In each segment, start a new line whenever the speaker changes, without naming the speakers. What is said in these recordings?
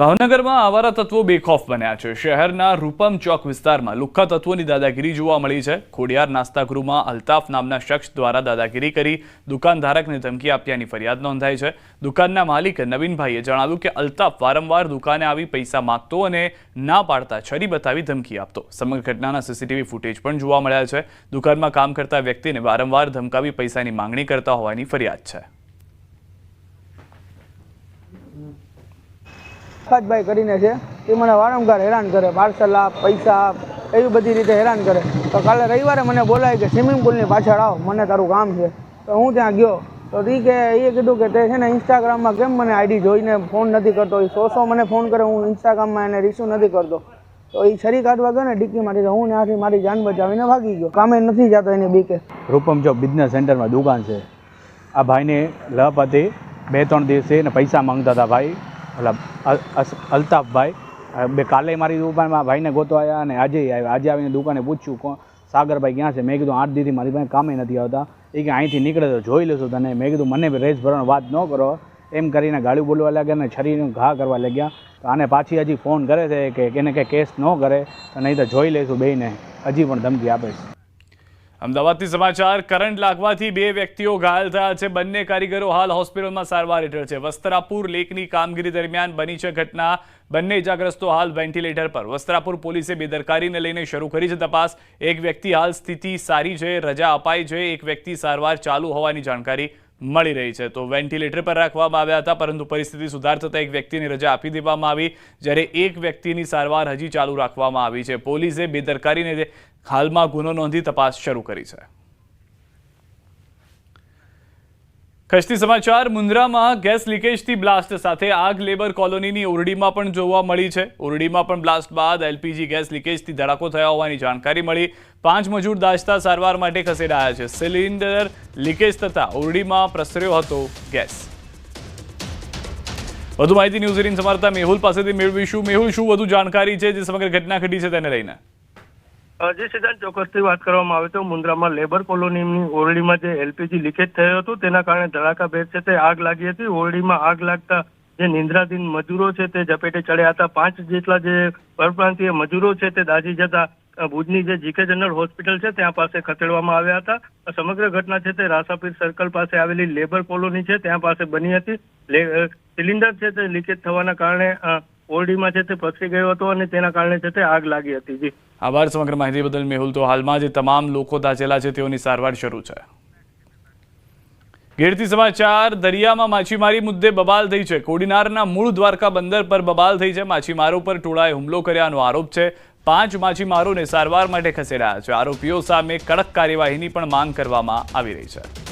ભાવનગરમાં આવારા તત્વો બેખોફ બન્યા છે. શહેરના રૂપમ ચોક વિસ્તારમાં લુખ્ખા તત્વોની દાદાગીરી જોવા મળી છે. ખોડિયાર નાસ્તાગૃહમાં અલ્તાફ નામના શખ્સ દ્વારા દાદાગીરી કરી દુકાનધારકને ધમકી આપ્યાની ફરિયાદ નોંધાઈ છે. દુકાનના માલિક નવીનભાઈએ જણાવ્યું કે અલ્તાફ વારંવાર દુકાને આવી પૈસા માગતો અને ના પાડતા છરી બતાવી ધમકી આપતો. સમગ્ર ઘટનાના સીસીટીવી ફૂટેજ પણ જોવા મળ્યા છે. દુકાનમાં કામ કરતા વ્યક્તિને વારંવાર ધમકાવી પૈસાની માંગણી કરતા હોવાની ફરિયાદ છે.
પ્રકાશભાઈ કરીને છે, એ મને વારંવાર હેરાન કરે પાર્સલ આપ, પૈસા આપ, એવી બધી રીતે હેરાન કરે. તો કાલે રવિવારે મને બોલાય કે સ્વિમિંગ પુલની પાછળ આવ, મને તારું કામ છે. તો હું ત્યાં ગયો. તો એ એ કીધું કે તે છે ને ઇન્સ્ટાગ્રામમાં કેમ મને આઈડી જોઈને ફોન નથી કરતો? એ સો સો મને ફોન કરે, હું ઇન્સ્ટાગ્રામમાં એને રિસીવ નથી કરતો. તો એ છરી કાઢવા ગયો ને ડિક્કીમાંથી તો હું ત્યાંથી મારી જાન બચાવીને ભાગી ગયો. કામે નથી જતો એની બીકે.
રૂપમ જો બિઝનેસ સેન્ટરમાં દુકાન છે. આ ભાઈને લપ હતી બે ત્રણ દિવસે એને પૈસા માંગતા હતા ભાઈ. ઓલા અલ્તાફભાઈ. બે કાલે મારી દુકાનમાં ભાઈને ગોતો આવ્યા અને આજે આવ્યા આજે આવીને દુકાને પૂછ્યું, કોણ? સાગરભાઈ ક્યાં છે? મેં કીધું, આઠ દીધી મારી પાસે કામે નથી આવતા. એ કે, અહીંથી નીકળે તો જોઈ લેશું તને. મેં કીધું, મને રેસ ભરવાની વાત ન કરો. એમ કરીને ગાળું બોલવા લાગ્યા અને છરીને ઘા કરવા લાગ્યા. તો આને પાછી હજી ફોન કરે છે કે એને કંઈ કેસ ન કરે, તો નહીં તો જોઈ લઈશું બેને હજી પણ ધમકી આપે છે.
અમદાવાદથી સમાચાર, કરંટ લાગવાથી બે વ્યક્તિઓ ઘાયલ થયા છે. બંને કારીગરો હાલ હોસ્પિટલમાં સારવાર હેઠળ છે. વસ્ત્રાપુર લેકની કામગીરી દરમિયાન બની છે ઘટના. બંને ઇજાગ્રસ્તો હાલ વેન્ટિલેટર પર. વસ્ત્રાપુર પોલીસે બેદરકારીને લઈને શરૂ કરી છે તપાસ. એક વ્યક્તિ હાલ સ્થિતિ સારી છે, રજા અપાઈ છે. એક વ્યક્તિ સારવાર ચાલુ હોવાની જાણકારી મળી રહી છે. તો વેન્ટિલેટર પર રાખવામાં આવ્યા હતા, પરંતુ પરિસ્થિતિ સુધાર થતાં એક વ્યક્તિને રજા આપી દેવામાં આવી, જ્યારે એક વ્યક્તિની સારવાર હજી ચાલુ રાખવામાં આવી છે. પોલીસે બેદરકારીને હાલમાં ગુનો નોંધી તપાસ શરૂ કરી છે. ખસ્તી સમાચાર, મુન્દ્રામાં ગેસ લીકેજથી બ્લાસ્ટ સાથે આગ લેબર કોલોનીની ઓરડીમાં પણ જોવા મળી છે. ઓરડીમાં પણ બ્લાસ્ટ બાદ એલપીજી ગેસ લીકેજથી ધડાકો થયા હોવાની જાણકારી મળી. પાંચ મજૂર દાજતા સારવાર માટે ખસેડાયા છે. સિલિન્ડર લીકેજ થતાં ઓરડીમાં પ્રસર્યો હતો ગેસ. વધુ માહિતી ન્યૂઝ એટીન સમારતા મેહુલ પાસેથી મેળવીશું. મેહુલ, શું વધુ જાણકારી છે જે સમગ્ર ઘટના ઘટી છે તેને લઈને?
જે સિદ્ધાંત ચોક્કસથી વાત કરવામાં આવે તો મુન્દ્રામાં લેબર કોલોનીની ઓરડીમાં જે એલપીજી લીકેજ થયો હતો, તેના કારણે ધડાકાભેર છે તે આગ લાગી હતી. ઓરડીમાં આગ લાગતા જે નિંદ્રાધીન મજૂરો છે તે ઝપેટે ચડ્યા હતા. પાંચ જેટલા જે પરપ્રાંતીય મજૂરો છે તે દાઝી જતા ભુજની જે જીકે જનરલ હોસ્પિટલ છે ત્યાં પાસે ખસેડવામાં આવ્યા હતા. સમગ્ર ઘટના છે તે રાસાપીર સર્કલ પાસે આવેલી લેબર કોલોની છે, ત્યાં પાસે બની હતી. સિલિન્ડર છે તે લીકેજ થવાના કારણે ઓરડીમાં છે તે પસરી ગયો હતો અને તેના કારણે છે તે આગ લાગી હતી, જી.
આભાર સમગ્ર માહિતી બદલ મેહુલ. તો હાલમાં જે તમામ લોકો દાઝેલા છે તેઓની સારવાર શરૂ છે. ગીરથી સમાચાર, દરિયામાં માછીમારી મુદ્દે બબાલ થઈ છે. કોડીનારના મૂળ દ્વારકા બંદર પર બબાલ થઈ છે. માછીમારો પર ટોળાએ હુમલો કર્યાનો આરોપ છે. પાંચ માછીમારોને સારવાર માટે ખસેડાયા છે. આરોપીઓ સામે કડક કાર્યવાહીની પણ માંગ કરવામાં આવી રહી છે.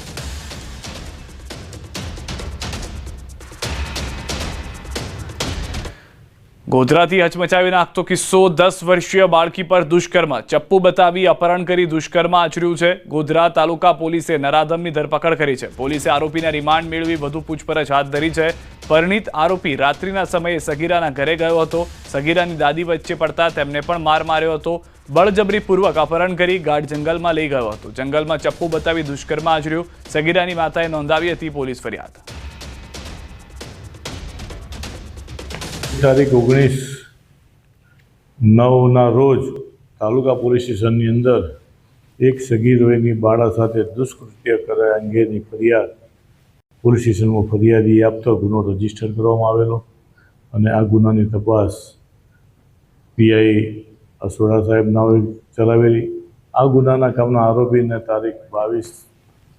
ગોધરાથી હચમચાવી નાખતો કિસ્સો દસ વર્ષીય બાળકી પર દુષ્કર્મ. ચપ્પુ બતાવી અપહરણ કરી દુષ્કર્મ આચર્યું છે. ગોધરા તાલુકા પોલીસે નરાધમની ધરપકડ કરી છે. પોલીસે આરોપીને રિમાન્ડ મેળવી વધુ પૂછપરછ હાથ ધરી છે. પરિણીત આરોપી રાત્રિના સમયે સગીરાના ઘરે ગયો હતો. સગીરાની દાદી વચ્ચે પડતા તેમને પણ માર માર્યો હતો. બળજબરીપૂર્વક અપહરણ કરી ગાઢ જંગલમાં લઈ ગયો હતો. જંગલમાં ચપ્પુ બતાવી દુષ્કર્મ આચર્યું. સગીરાની માતાએ નોંધાવી હતી પોલીસ ફરિયાદ.
તારીખ ઓગણીસ નવના રોજ તાલુકા પોલીસ સ્ટેશનની અંદર એક સગીરોની બાળા સાથે દુષ્કૃત્ય કરાય અંગેની ફરિયાદ પોલીસ સ્ટેશનમાં ફરિયાદી આપતો ગુનો રજિસ્ટર કરવામાં આવેલો અને આ ગુનાની તપાસ પીઆઈ અસોડા સાહેબ નાવે ચલાવેલી. આ ગુનાના કામના આરોપીને તારીખ બાવીસ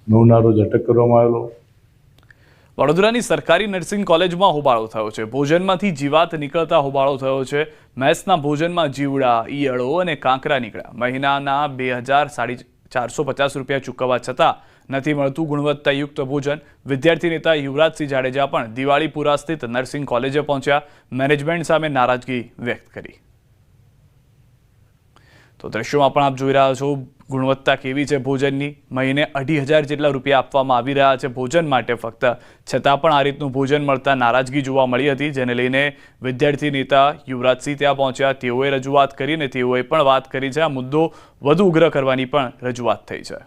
નવના રોજ અટક કરવામાં આવેલો.
વડોદરાની સરકારી નર્સિંગ કોલેજમાં હોબાળો થયો છે. ભોજનમાંથી જીવાત નીકળતા હોબાળો થયો છે. મેસના ભોજનમાં જીવડા, ઈયળો અને કાંકરા નીકળ્યા. મહિનાના બે હજાર સાડી ચારસો પચાસ રૂપિયા ચૂકવવા છતાં નથી મળતું ગુણવત્તાયુક્ત ભોજન. વિદ્યાર્થી નેતા યુવરાજસિંહ જાડેજા પણ દિવાળીપુરા સ્થિત નર્સિંગ કોલેજે પહોંચ્યા. મેનેજમેન્ટ સામે નારાજગી વ્યક્ત કરી. તો દ્રશ્યોમાં પણ આપ જોઈ રહ્યા છો, ગુણવત્તા કેવી છે ભોજનની? મહિને અઢી હજાર જેટલા રૂપિયા આપવામાં આવી રહ્યા છે ભોજન માટે ફક્ત. છતાં પણ આ રીતનું ભોજન મળતા નારાજગી જોવા મળી હતી, જેને લઈને વિદ્યાર્થી નેતા યુવરાજસિંહ ત્યાં પહોંચ્યા. તેઓએ રજૂઆત કરી અને તેઓએ પણ વાત કરી છે. આ મુદ્દો વધુ ઉગ્ર કરવાની પણ રજૂઆત થઈ છે.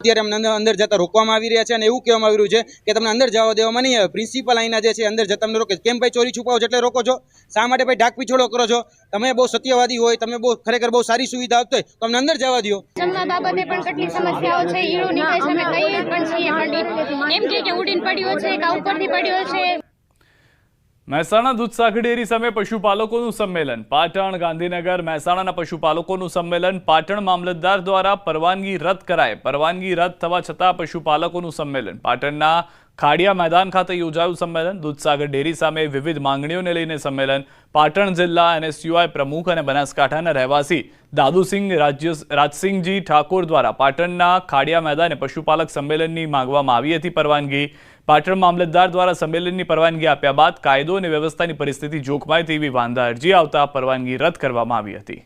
અત્યારે અમને અંદર જતા રોકવામાં આવી રહ્યા છે અને એવું કહેવામાં આવી રહ્યું છે કે તમને અંદર જવા દેવામાં નહીં આવે પ્રિન્સિપલ અહીંના જે છે, અંદર જતા તમને રોકે કેમ ભાઈ ચોરી છુપાવો એટલે રોકો છો? શા માટે ભાઈ ઢાક પીછોડો કરો છો? તમે બહુ સત્યવાદી હોય, તમે બહુ ખરેખર બહુ સારી સુવિધા આપતો હોય, તો અમને અંદર જવા દો
પણ કેટલી સમસ્યાઓ છે એમ કે ઉડીને પડ્યો છે ઉપરથી પડ્યો છે
મહેસાણા દૂધસાગર ડેરી સામે પશુપાલકોનું સંમેલન. પાટણ, ગાંધીનગર, મહેસાણાના પશુપાલકોનું સંમેલન. પાટણ મામલતદાર દ્વારા પરવાનગી રદ કરાય. પરવાનગી રદ થવા છતાં પશુપાલકોનું સંમેલન. પાટણના ખાડિયા મેદાન ખાતે યોજાયું સંમેલન. દૂધસાગર ડેરી સામે વિવિધ માંગણીઓને લઈને સંમેલન. પાટણ જિલ્લા અને એનએસયુઆઈ પ્રમુખ અને બનાસકાંઠાના રહેવાસી દાદુસિંહ રાજ્ય રાજસિંહજી ઠાકોર દ્વારા પાટણના ખાડિયા મેદાને પશુપાલક સંમેલનની માંગવામાં આવી હતી પરવાનગી. પાટણ મામલતદાર દ્વારા સંમેલનની પરવાનગી આપ્યા બાદ કાયદો અને વ્યવસ્થાની પરિસ્થિતિ જોખમાય તેવી વાંધા અરજી આવતા પરવાનગી રદ કરવામાં આવી હતી.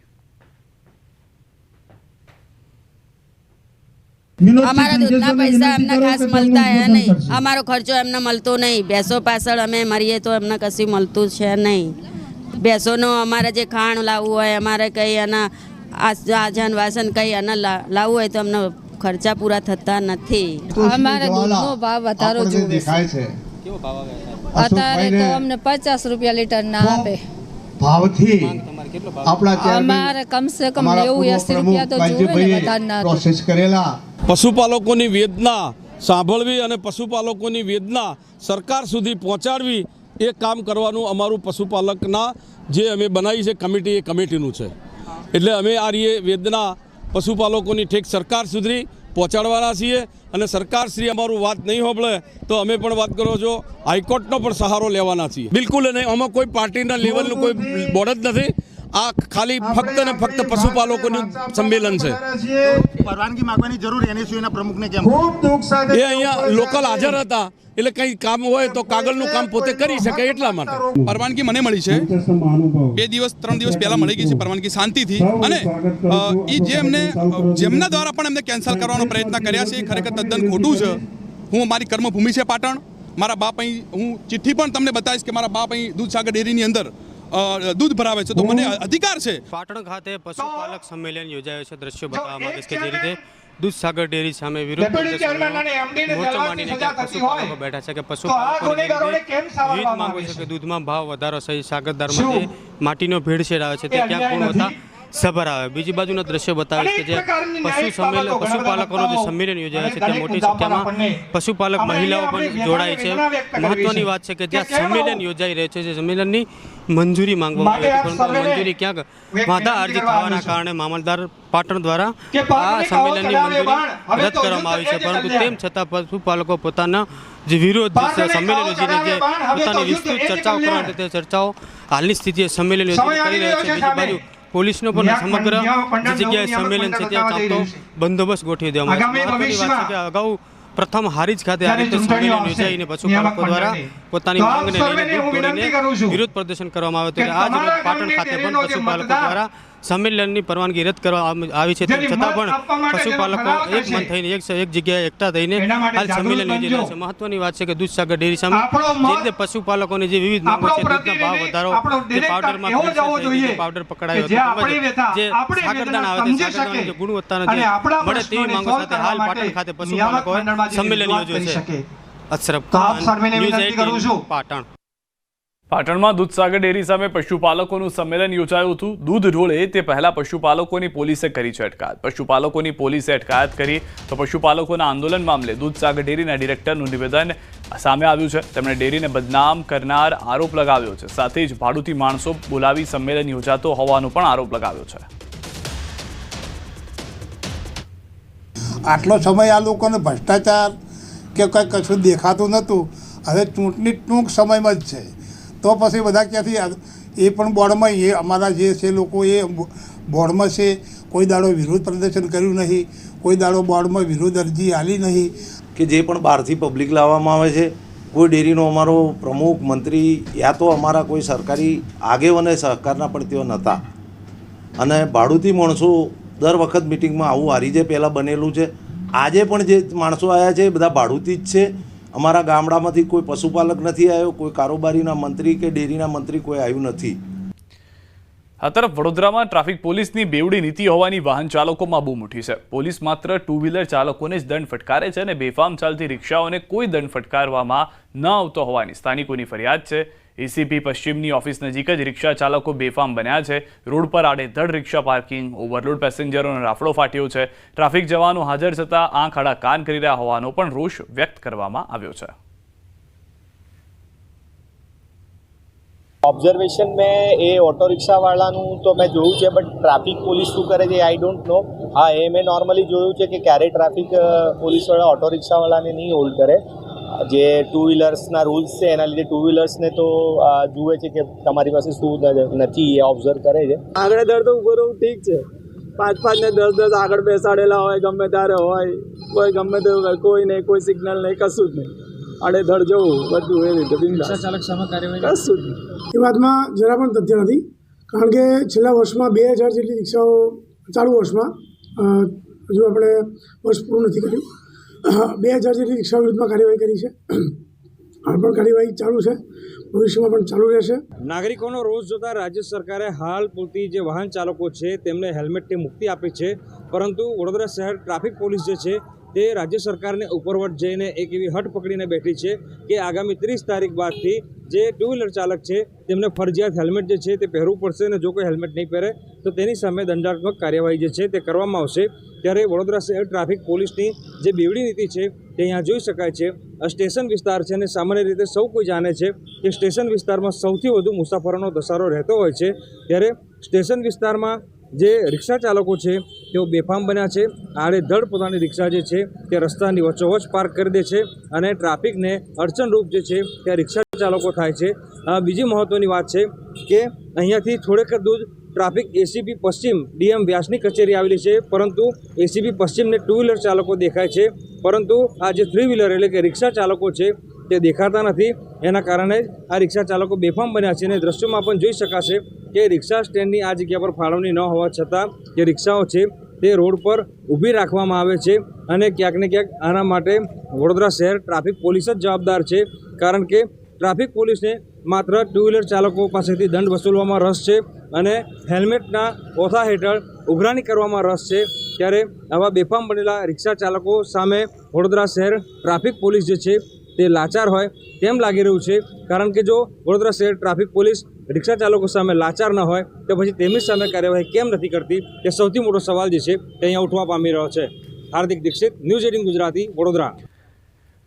અમારા દૂધના પૈસા એમને ખાસ મળતા હે નહીં. અમારો ખર્ચો એમને મળતો નહીં. ભેંસો પાછળ અમે મરીએ તો એમને કશું મળતું છે નહીં. ભેંસોનો અમારે જે ખાણ લાવવું હોય અમારે કંઈ એના આજન વાસન કંઈ એને લા- લાવવું હોય તો અમને ખર્ચા પૂરા થતા નથી.
અમારે દૂધનો ભાવ વધારો જોવે છે? અત્યારે તો અમને પચાસ રૂપિયા લીટર ના આપે.
ભાવથી આપણા
અમારે કમસે કમ
અમારા
નેવું એસી રૂપિયા તો જોવે વધારે ના
પ્રોસેસ કરેલા.
પશુપાલકોની વેદના સાંભળવી અને પશુપાલકોની વેદના સરકાર સુધી પહોંચાડવી એ કામ કરવાનું અમારું પશુપાલકના જે અમે બનાવી છે કમિટી એ કમિટીનું છે. એટલે અમે આ રીએ વેદના પશુપાલકોની ઠેક સરકાર સુધી પહોંચાડવાના છીએ અને સરકાર શ્રી અમારું વાત નહીં હોબળે તો અમે પણ વાત કરો છો. હાઈકોર્ટનો પણ સહારો લેવાના છીએ. બિલકુલ નહીં આમાં કોઈ પાર્ટીના લેવલનું કોઈ બોર્ડ જ નથી. આ ખાલી ફક્ત ને ફક્ત પશુપાલકોનું સંમેલન છે.
પરવાનગી માંગવાની જરૂર એનએસયુના પ્રમુખને કેમ? ખૂબ દુઃખ સાથે
એ અહીંયા લોકલ હાજર હતા. એટલે કંઈ કામ હોય તો કાગળનું કામ પોતે કરી શકે એટલા માટે.
પરવાનગી મને મળી છે. બે દિવસ ત્રણ દિવસ પહેલા મળી ગઈ છે પરવાનગી શાંતિથી. અને એ જે એમને જેમના દ્વારા પણ એમને કેન્સલ કરવાનો પ્રયત્ન કર્યા છે એ ખરેખર તદ્દન ખોટું છે. હું મારી કર્મભૂમિ છે પાટણ. મારા બાપ અહીં હું ચિઠ્ઠી પણ તમને બતાવીશ કે મારા બાપ અહીં દૂધસાગર ડેરીની અંદર દૂધ ભરાવે છે. તો મને અધિકાર છે.
પાટણ ખાતે પશુપાલક સંમેલન યોજાયો છે. દ્રશ્યો બતાવવા માટે કે જે રીતે દૂધસાગર ડેરી સામે વિરોધ મોરચો માંડીને પશુપાલકો બેઠા છે કે વિવિધ માંગો છે કે દૂધમાં ભાવ વધારો સહિત સાગરદારમાં માટે માટીનો ભેળસેળ આવે છે તે ક્યાંક ગુણવત્તા સભર આવે. બીજી બાજુના દ્રશ્યો બતાવે કે જે પશુ સંમેલન પશુપાલકોનો જે સંમેલન યોજાય છે તે મોટી સંખ્યામાં પશુપાલક મહિલાઓ પણ જોડાય છે. મહત્વની વાત છે કે જ્યાં સંમેલન યોજાઈ રહ્યું છે જે સંમેલનની મંજૂરી માંગવામાં આવી હતી. પરંતુ મંજૂરી ક્યાંક વાંધા અરજી થવાના કારણે મામલદાર પાટણ દ્વારા આ સંમેલનની મંજૂરી રદ કરવામાં આવી છે. પરંતુ તેમ છતાં પશુપાલકો પોતાના જે વિરોધ સંમેલન યોજીને જે પોતાની વિસ્તૃત ચર્ચાઓ કરવા તે ચર્ચાઓ હાલની સ્થિતિએ સંમેલન યોજીને કરી રહ્યા છે. બીજી બાજુ પોલીસનો પણ સમગ્ર જગ્યાએ સંમેલન છે ત્યાં ચાલતો બંદોબસ્ત ગોઠવી દેવામાં આવ્યો. અગાઉ પ્રથમ હારીજ ખાતે આ રીતે સંમેલન યોજાઈને પશુપાલકો દ્વારા પોતાની માંગને લઈને વિરોધ પ્રદર્શન કરવામાં આવે હતું આજ રોજ પાટણ ખાતે પણ પશુપાલકો દ્વારા સંમેલનની પરવાનગી રદ કરવામાં આવી છે તેમ છતાં પણ પશુપાલકો એક મન થઈને એક એક જગ્યાએ એકઠા થઈને હાલ સંમેલન યોજી રહ્યા છે મહત્વની વાત છે કે દૂધસાગર ડેરી સામે જે રીતે પશુપાલકોની જે વિવિધ માંગો છે દૂધના ભાવ વધારો જે પાવડરમાં પાવડર પકડાયો હતો જે સાગરદાન આવે છે સાગરદાણાની જે ગુણવત્તાનો જે મળે તેવી માંગો સાથે હાલ પાટણ ખાતે પશુપાલકો સંમેલન યોજ્યું છે. અશરફ ખાન ન્યૂઝ 18 પાટણ.
પાટણમાં દૂધસાગર ડેરી સામે પશુપાલકોનું સંમેલન યોજાયું હતું. દૂધ ઢોળે તે પહેલા પશુપાલકોની પોલીસે કરી છે અટકાયત. પશુપાલકોની પોલીસે અટકાયત કરી તો પશુપાલકોના આંદોલન મામલે દૂધસાગર ડેરીના ડિરેક્ટરનું નિવેદન સામે આવ્યું છે. તેમણે ડેરીને બદનામ કરનાર આરોપ લગાવ્યો છે. સાથે જ ભાડુતી માણસો બોલાવી સંમેલન યોજાતો હોવાનો પણ આરોપ લગાવ્યો છે.
આટલો સમય આ લોકોને ભ્રષ્ટાચાર કે કંઈ કશું દેખાતું નહોતું. હવે ચૂંટણી ટૂંક સમયમાં જ છે. તો પછી બધા ક્યાંથી એ પણ બોર્ડમાં એ અમારા જે છે લોકો એ બોર્ડમાં છે. કોઈ દાડો વિરોધ પ્રદર્શન કર્યું નહીં. કોઈ દાડો બોર્ડમાં વિરોધ અરજી આલી નહીં.
કે જે પણ બહારથી પબ્લિક લાવવામાં આવે છે, કોઈ ડેરીનો અમારો પ્રમુખ, મંત્રી યા તો અમારા કોઈ સરકારી આગેવાને સહકારના પણ તેઓ નહોતા. અને ભાડુતી માણસો દર વખત મિટિંગમાં આવું હારીજે પહેલાં બનેલું છે આજે પણ જે માણસો આવ્યા છે એ બધા ભાડુતી જ છે. અમારા ગામડામાંથી કોઈ પશુપાલક નથી આવ્યો કોઈ કારોબારીના મંત્રી કે ડેરીના મંત્રી કોઈ આવ્યું નથી.
આ તરફ વડોદરામાં ટ્રાફિક પોલીસની બેવડી નીતિ હોવાની વાહન ચાલકોમાં બૂમ ઉઠી છે. પોલીસ માત્ર ટુ વ્હીલર ચાલકોને જ દંડ ફટકારે છે અને બેફામ ચાલતી રિક્ષાઓને કોઈ દંડ ફટકારવામાં ન આવતો હોવાની સ્થાનિકોની ફરિયાદ છે. એસીપી પશ્ચિમની ઓફિસ નજીક જ રિક્ષા ચાલકો બેફામ બન્યા છે. રોડ પર આડેધડ રિક્ષા પાર્કિંગ, ઓવરલોડ પેસેન્જરોનો રાફડો ફાટ્યો છે. ટ્રાફિક જવાનો હાજર થતાં આંખ આડા કાન કરી રહ્યા હોવાનો પણ રોષ વ્યક્ત કરવામાં આવ્યો છે.
ઓબ્ઝર્વેશન મેં એ ઓટો રિક્ષાવાળાનું તો મેં જોયું છે બટ ટ્રાફિક પોલીસ શું કરે છે આઈ ડોન્ટ નો હા, એ મેં નોર્મલી જોયું છે કે ક્યારેય ટ્રાફિક પોલીસવાળા ઓટો રિક્ષાવાળાને નહીં હોલ્ડ કરે. જે ટુ વ્હીલર્સના રૂલ્સ છે એના લીધે ટુ વ્હીલર્સને તો જુએ છે કે તમારી પાસે શું ન- નથી એ ઓબ્ઝર્વ કરે છે.
આગળ દર તો ઊભો રહું ઠીક છે. પાંચ પાંચ ને દસ દસ આગળ બેસાડેલા હોય ગમે ત્યારે હોય કોઈ ગમે તે કોઈ નહીં કોઈ સિગ્નલ નહીં કશું જ નહીં. આડે ધડ જવું બધું એ રીતે કશું જ નહીં.
એ વાતમાં જરા પણ તથ્ય નથી કારણ કે છેલ્લા વર્ષમાં બે હજાર જેટલી રિક્ષાઓ ચાલુ વર્ષમાં હજુ આપણે વર્ષ પૂરું નથી કર્યું. બે હજાર જેટલી રિક્ષા વિરુદ્ધમાં કાર્યવાહી કરી છે. હાલ પણ કાર્યવાહી ચાલુ છે. ભવિષ્યમાં પણ ચાલુ રહેશે.
નાગરિકોનો રોષ જોતા રાજ્ય સરકારે હાલ પૂરતી જે વાહન ચાલકો છે, તેમને હેલ્મેટની મુક્તિ આપી છે. પરંતુ વડોદરા શહેર ટ્રાફિક પોલીસ જે છે તે રાજ્ય સરકારને ઉપરવટ જઈને એક એવી હટ પકડીને બેઠી છે કે આગામી ત્રીસ તારીખ બાદથી જે ટુ વ્હીલર ચાલક છે, તેમને ફરજિયાત હેલ્મેટ જે છે તે પહેરવું પડશે અને જો કોઈ હેલ્મેટ નહીં પહેરે, તો તેની સામે દંડાત્મક કાર્યવાહી જે છે તે કરવામાં આવશે. ત્યારે વડોદરા શહેર ટ્રાફિક પોલીસની જે બેવડી નીતિ છે તે અહીંયા જોઈ શકાય છે. સ્ટેશન વિસ્તાર છે અને સામાન્ય રીતે સૌ કોઈ જાણે છે કે સ્ટેશન વિસ્તારમાં સૌથી વધુ મુસાફરોનો ધસારો રહેતો હોય છે. ત્યારે સ્ટેશન વિસ્તારમાં જે રિક્ષા ચાલકો છે, તેઓ બેફામ બન્યા છે. આડેધડ પોતાની રિક્ષા જે છે, તે રસ્તાની વચ્ચોવચ પાર્ક કરી દે છે અને ટ્રાફિકને અડચણરૂપ જે છે, તે રિક્ષા ચાલકો થાય છે. બીજી મહત્ત્વની વાત છે કે અહીંયાથી થોડેક દૂર ટ્રાફિક એસીપી પશ્ચિમ ડીએમ વ્યાસની કચેરી આવેલી છે, પરંતુ એસીપી પશ્ચિમને ટુ વ્હીલર ચાલકો દેખાય છે. પરંતુ આ જે થ્રી વ્હીલર એટલે કે રિક્ષા ચાલકો છે તે દેખાતા નથી. એના કારણે જ આ રિક્ષા ચાલકો બેફામ બન્યા છે અને દ્રશ્યોમાં પણ જોઈ શકાશે કે રિક્ષા સ્ટેન્ડની આ જગ્યા પર ફાળવણી ન હોવા છતાં જે રિક્ષાઓ છે તે રોડ પર ઊભી રાખવામાં આવે છે અને ક્યાંક ક્યાંક આના માટે વડોદરા શહેર ટ્રાફિક પોલીસ જ જવાબદાર છે. કારણ કે ટ્રાફિક પોલીસને માત્ર ટુ વ્હીલર ચાલકો પાસેથી દંડ વસૂલવામાં રસ છે અને હેલ્મેટના ઓથા હેઠળ ઉઘરાણી કરવામાં રસ છે. ત્યારે આવા બેફામ બનેલા રિક્ષા ચાલકો સામે વડોદરા શહેર ટ્રાફિક પોલીસ જે છે તે લાચાર હોય તેમ લાગી રહ્યું છે. કારણ કે જો વડોદરા શહેર ટ્રાફિક પોલીસ રિક્ષા ચાલકો સામે લાચાર ન હોય, તો પછી તેમની સામે કાર્યવાહી કેમ નથી કરતી? તે સૌથી મોટો સવાલ જે છે, તે અહીંયા ઉઠવા પામી રહ્યો છે. Hardik Dikshit, news eighteen Gujarati, Vadodara.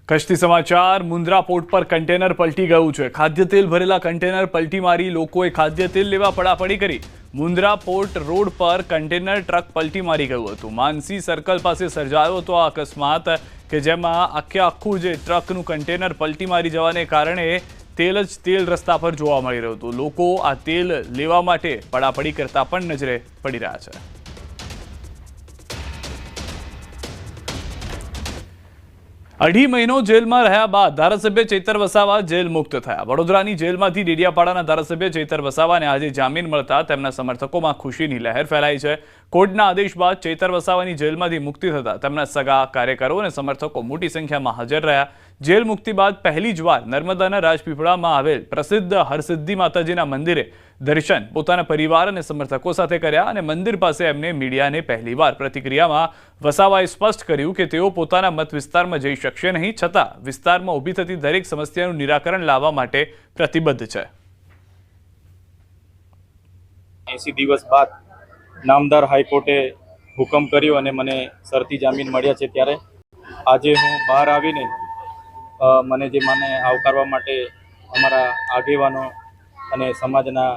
કચ્છથી સમાચાર મુન્દ્રા પોર્ટ પર કન્ટેનર પલટી ગયું છે. ખાદ્ય તેલ ભરેલા કન્ટેનર પલટી મારી લોકોએ ખાદ્ય તેલ લેવા પડાપડી કરી. મુન્દ્રા પોર્ટ રોડ પર કન્ટેનર ટ્રક પલટી મારી ગયું હતું. માનસી સર્કલ પાસે સર્જાયો હતો આ અકસ્માત કે જેમાં આખે આખું જે ટ્રકનું કન્ટેનર પલટી મારી જવાને કારણે તેલ જ તેલ રસ્તા પર જોવા મળી રહ્યું હતું. લોકો આ તેલ લેવા માટે પડાપડી કરતા પણ નજરે પડી રહ્યા છે. અઢી મહિનો જેલમાં રહ્યા બાદ ધારાસભ્ય ચેતર વસાવા જેલ મુક્ત થયા. વડોદરાની જેલમાંથી ડેડિયાપાડાના ધારાસભ્ય ચેતર વસાવાને આજે જામીન મળતા તેમના સમર્થકોમાં ખુશીની લહેર ફેલાઈ છે. કોર્ટના આદેશ બાદ ચેતર વસાવાની જેલમાંથી મુક્તિ થતા તેમના સગા, કાર્યકરો અને સમર્થકો મોટી સંખ્યામાં હાજર રહ્યા. જેલ મુક્તિ બાદ પહેલી જ વાર નર્મદાના રાજપીપળામાં આવેલ પ્રસિદ્ધ હરસિદ્ધિ માતાજીના મંદિરે દર્શન પોતાના પરિવાર અને સમર્થકો સાથે કર્યા અને મંદિર પાસે એમને મીડિયાને પહેલીવાર પ્રતિક્રિયામાં વસાવાએ સ્પષ્ટ કર્યું કે તેઓ પોતાના મત વિસ્તારમાં જઈ શકશે નહીં, છતાં વિસ્તારમાં ઊભી થતી દરેક સમસ્યાનું નિરાકરણ લાવવા માટે પ્રતિબદ્ધ છે.
એસી દિવસ બાદ નામદાર હાઈકોર્ટે હુકમ કર્યો અને મને શરતી જામીન મળ્યા છે ત્યારે. આજે હું બહાર આવીને મને જે મને આવકારવા માટે અમારા આગેવાનો અને સમાજના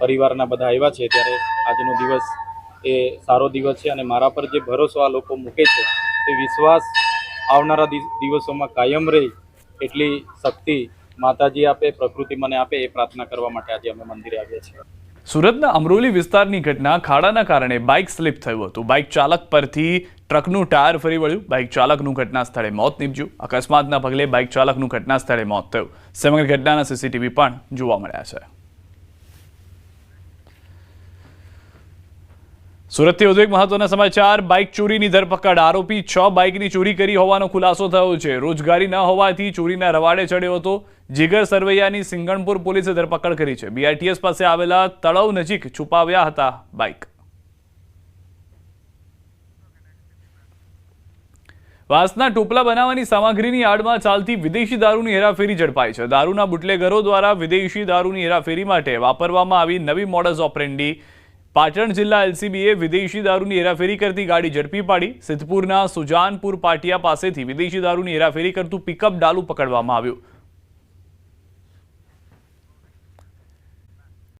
પરિવારના બધા આવ્યા છે ત્યારે આજનો દિવસ એ સારો દિવસ છે અને મારા પર જે ભરોસો આ લોકો મૂકે છે, તે વિશ્વાસ આવનારા દિવસોમાં કાયમ રહે એટલી શક્તિ માતાજી આપે, પ્રકૃતિ મને આપે એ પ્રાર્થના કરવા માટે આજે અમે મંદિરે આવ્યા છીએ.
સુરતના અમરોલી વિસ્તારની ઘટના ખાડાના કારણે બાઇક સ્લીપ થયું હતું. બાઇક ચાલક પરથી ટ્રકનું ટાયર ફરી વળ્યું. બાઇક ચાલકનું ઘટના સ્થળે મોત નીપજ્યું. અકસ્માતના પગલે બાઇક ચાલકનું ઘટના સ્થળે મોત થયું. સમગ્ર ઘટનાના સીસીટીવી પણ જોવા મળ્યા છે. સુરતથી વધુ એક મહત્વના સમાચાર બાઇક ચોરીની ધરપકડ. આરોપી છ બાઇકની ચોરી કરી હોવાનો ખુલાસો થયો છે. રોજગારી ન હોવાથી ચોરીના રવાડે ચડ્યો હતો. જીગર સરવૈયાની સિંગણપુર પોલીસે ધરપકડ કરી છે. બીઆરટીએસ પાસે આવેલા તળાવ નજીક છુપાવ્યા હતા બાઇક. વાંસના ટોપલા બનાવવાની સામગ્રીની આડમાં ચાલતી વિદેશી દારૂની હેરાફેરી ઝડપાઈ છે. દારૂના બુટલેગરો દ્વારા વિદેશી દારૂની હેરાફેરી માટે વાપરવામાં આવી નવી મોડસ ઓપરેન્ડી પાટણ જિલ્લા એલસીબીએ વિદેશી દારૂની હેરાફેરી કરતી ગાડી ઝડપી પાડી. સિદ્ધપુરના સુજાનપુર પાટિયા પાસેથી વિદેશી દારૂની હેરાફેરી કરતું પિકઅપ ડાલુ પકડવામાં આવ્યું.